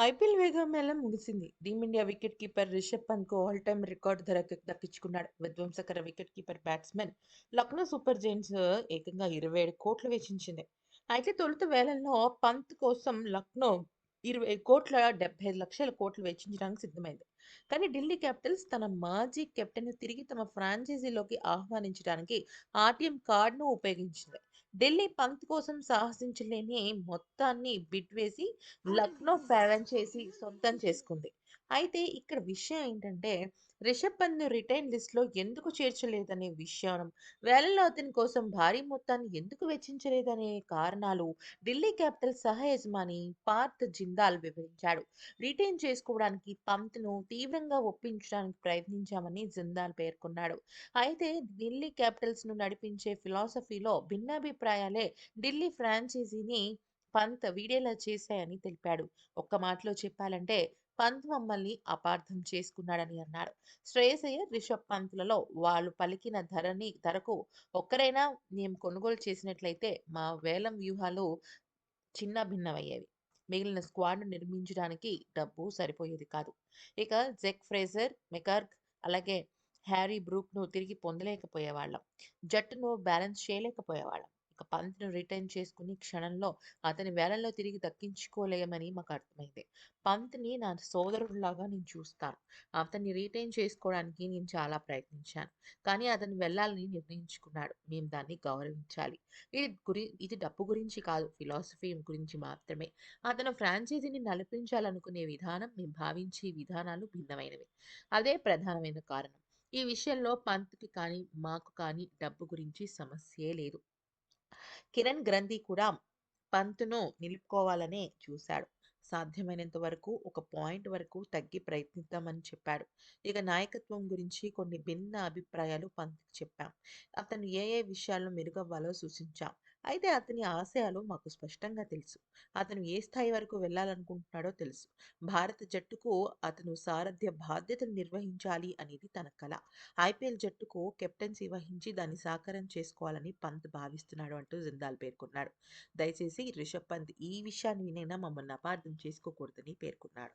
IPL మేళం ముగిసింది. Team India wicket keeper Rishabh పంత్కు all time record ధర దక్కించుకున్నాడు. విధ్వంసకర wicket keeper batsman Lucknow super giants ఏకంగా 27 కోట్లు వెచ్చించింది. అయితే తొలుత వేలంలో పంత్ కోసం లక్నో 20 కోట్ల 75 లక్షల కోట్లు వెచ్చించడానికి సిద్ధమైంది. కానీ ఢిల్లీ క్యాపిటల్స్ తన మాజీ కెప్టెన్ తిరిగి తమ ఫ్రాంచైజీలోకి ఆహ్వానించడానికి ఆర్టీఎం కార్డును ఉపయోగించింది. ఢిల్లీ పంత్ కోసం సాహసించలేని మొత్తాన్ని బిడ్ వేసి లక్నో ఫ్రాంచైజీ సొంతం చేసుకుంది. అయితే ఇక్కడ విషయం ఏంటంటే రిషబ్ పంత్‌ను రిటైన్ లిస్ట్‌లో ఎందుకు చేర్చలేదనే విషయం, వేలంలో అతని కోసం భారీ మొత్తాన్ని ఎందుకు వెచ్చించలేదనే కారణాలు ఢిల్లీ క్యాపిటల్ సహ యజమాని పార్థ్ జిందాల్ వివరించాడు. రిటైన్ చేసుకోవడానికి పంత్‌ను తీవ్రంగా ఒప్పించడానికి ప్రయత్నించామని జిందాల్ పేర్కొన్నాడు. అయితే ఢిల్లీ క్యాపిటల్స్‌ను నడిపించే ఫిలాసఫీలో భిన్నాభిప్రాయాలే ఢిల్లీ ఫ్రాంచైజీని పంత్ వీడేలా చేశాయని తెలిపాడు. ఒక్క మాటలో చెప్పాలంటే పంత్ మమ్మల్ని అపార్థం చేసుకున్నాడని అన్నాడు. శ్రేయసయ్య రిషబ్ పంత్‌లలో వాళ్ళు పలికిన ధరని ధరకు ఒక్కరైనా మేము కొనుగోలు చేసినట్లయితే మా వేలం వ్యూహాలు చిన్న భిన్నమయ్యేవి. మిగిలిన స్క్వాడ్‌ను నిర్మించడానికి డబ్బు సరిపోయేది కాదు. ఇక జెక్ ఫ్రేజర్, మెకార్క్ అలాగే హ్యారీ బ్రూక్‌ను తిరిగి పొందలేకపోయేవాళ్ళం. జట్టును బ్యాలెన్స్ చేయలేకపోయేవాళ్ళం. ఇక పంత్‌ను రిటైన్ చేసుకుని క్షణంలో అతని వేలల్లో తిరిగి దక్కించుకోలేమని మాకు అర్థమైంది. పంత్‌ని నా సోదరుడిలాగా నేను చూస్తాను. అతన్ని రిటైన్ చేసుకోవడానికి నేను చాలా ప్రయత్నించాను. కానీ అతను వెళ్ళాలని నిర్ణయించుకున్నాడు. మేము దాన్ని గౌరవించాలి. ఇది గురి ఇది డబ్బు గురించి కాదు ఫిలాసఫీ గురించి మాత్రమే. అతను ఫ్రాంచైజీని నడిపించాలనుకునే విధానం, మేము భావించే విధానాలు భిన్నమైనవి. అదే ప్రధానమైన కారణం. ఈ విషయంలో పంత్‌కి కానీ, మాకు కానీ డబ్బు గురించి సమస్యే లేదు. కిరణ్ గ్రంథి కూడా పంత్‌ను నిలుపుకోవాలనే చూశాడు. సాధ్యమైనంత వరకు ఒక పాయింట్ వరకు తగ్గి ప్రయత్నిద్దామని చెప్పాడు. ఇక నాయకత్వం గురించి కొన్ని భిన్న అభిప్రాయాలు పంత్‌కి చెప్పాం. అతను ఏ ఏ విషయాల్లో మెరుగవ్వాలో సూచించాం. అయితే అతని ఆశయాలు మాకు స్పష్టంగా తెలుసు. అతను ఏ స్థాయి వరకు వెళ్ళాలనుకుంటున్నాడో తెలుసు. భారత జట్టుకు అతను సారథ్య బాధ్యతలు నిర్వహించాలి అనేది తన కళ ఐపీఎల్ జట్టుకు కెప్టెన్సీ వహించి దాన్ని సాకారం చేసుకోవాలని పంత్ భావిస్తున్నాడు అంటూ జిందాల్ పేర్కొన్నాడు. దయచేసి రిషబ్ పంత్ ఈ విషయాన్ని వినైనా మమ్మల్ని అపార్థం చేసుకోకూడదని పేర్కొన్నాడు.